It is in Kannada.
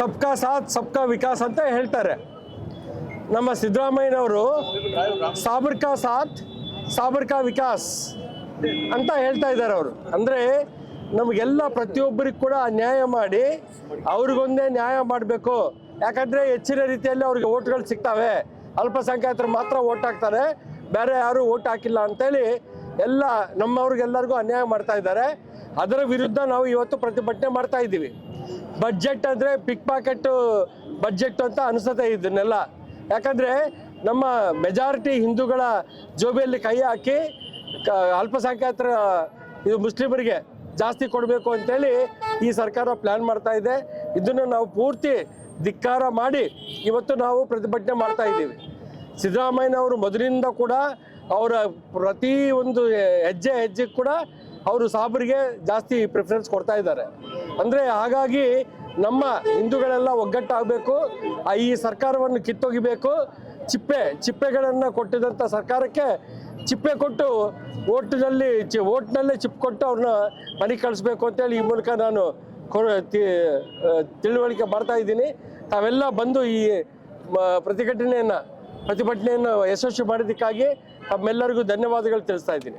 ಸಬ್ಕಾ ಸಾಥ್, ಸಬ್ಕಾ ವಿಕಾಸ್ ಅಂತ ಹೇಳ್ತಾರೆ. ನಮ್ಮ ಸಿದ್ದರಾಮಯ್ಯನವರು ಸಾಬರ್ಕಾ ಸಾಥ್, ಸಾಬರ್ಕಾ ವಿಕಾಸ್ ಅಂತ ಹೇಳ್ತಾ ಇದ್ದಾರೆ ಅವರು. ಅಂದರೆ ನಮಗೆಲ್ಲ ಪ್ರತಿಯೊಬ್ಬರಿಗೂ ಕೂಡ ನ್ಯಾಯ ಮಾಡಿ ಅವ್ರಿಗೊಂದೇ ನ್ಯಾಯ ಮಾಡಬೇಕು. ಯಾಕಂದರೆ ಹೆಚ್ಚಿನ ರೀತಿಯಲ್ಲಿ ಅವ್ರಿಗೆ ಓಟ್ಗಳು ಸಿಗ್ತವೆ. ಅಲ್ಪಸಂಖ್ಯಾತರು ಮಾತ್ರ ಓಟ್ ಹಾಕ್ತಾರೆ. ಬೇರೆ ಯಾರು ಓಟ್ ಹಾಕಿಲ್ಲ ಅಂತೇಳಿ ಎಲ್ಲ ನಮ್ಮವ್ರಿಗೆಲ್ಲರಿಗೂ ಅನ್ಯಾಯ ಮಾಡ್ತಾ ಇದ್ದಾರೆ. ಅದರ ವಿರುದ್ಧ ನಾವು ಇವತ್ತು ಪ್ರತಿಭಟನೆ ಮಾಡ್ತಾ ಇದ್ದೀವಿ. ಬಡ್ಜೆಟ್ ಅಂದರೆ ಪಿಕ್ ಪಾಕೆಟ್ ಬಡ್ಜೆಟ್ ಅಂತ ಅನಿಸುತ್ತೆ ಇದನ್ನೆಲ್ಲ. ಯಾಕಂದರೆ ನಮ್ಮ ಮೆಜಾರಿಟಿ ಹಿಂದೂಗಳ ಜೋಬಿಯಲ್ಲಿ ಕೈ ಹಾಕಿ ಅಲ್ಪಸಂಖ್ಯಾತರ, ಇದು ಮುಸ್ಲಿಮರಿಗೆ ಜಾಸ್ತಿ ಕೊಡಬೇಕು ಅಂತೇಳಿ ಈ ಸರ್ಕಾರ ಪ್ಲ್ಯಾನ್ ಮಾಡ್ತಾ ಇದೆ. ಇದನ್ನು ನಾವು ಪೂರ್ತಿ ಧಿಕ್ಕಾರ ಮಾಡಿ ಇವತ್ತು ನಾವು ಪ್ರತಿಭಟನೆ ಮಾಡ್ತಾ ಇದ್ದೀವಿ. ಸಿದ್ದರಾಮಯ್ಯನವರು ಮೊದಲಿಂದ ಕೂಡ ಅವರ ಪ್ರತಿ ಒಂದು ಹೆಜ್ಜೆ, ಹೆಜ್ಜೆಗೆ ಕೂಡ ಅವರು ಸಾಬರಿಗೆ ಜಾಸ್ತಿ ಪ್ರಿಫರೆನ್ಸ್ ಕೊಡ್ತಾ ಇದ್ದಾರೆ. ಅಂದರೆ ಹಾಗಾಗಿ ನಮ್ಮ ಹಿಂದೂಗಳೆಲ್ಲ ಒಗ್ಗಟ್ಟಾಗಬೇಕು ಈ ಸರ್ಕಾರವನ್ನು ಕಿತ್ತೊಗಿಬೇಕು, ಚಿಪ್ಪೆ, ಚಿಪ್ಪೆಗಳನ್ನು ಕೊಟ್ಟಿದಂಥ ಸರ್ಕಾರಕ್ಕೆ ಚಿಪ್ಪೆ ಕೊಟ್ಟು ಓಟ್ನಲ್ಲಿ ಚಿ, ಓಟ್ನಲ್ಲೇ ಚಿಪ್ ಕೊಟ್ಟು ಅವ್ರನ್ನ ಮನೆಗೆ ಕಳಿಸ್ಬೇಕು ಅಂತೇಳಿ ಈ ಮೂಲಕ ನಾನು ತಿಳುವಳಿಕೆ ಮಾಡ್ತಾ ಇದ್ದೀನಿ. ತಾವೆಲ್ಲ ಬಂದು ಈ ಪ್ರತಿಭಟನೆಯನ್ನು ಪ್ರತಿಭಟನೆಯನ್ನು ಯಶಸ್ವಿ ಮಾಡಿದ್ದಕ್ಕಾಗಿ ತಮ್ಮೆಲ್ಲರಿಗೂ ಧನ್ಯವಾದಗಳು ತಿಳಿಸ್ತಾ ಇದ್ದೀನಿ.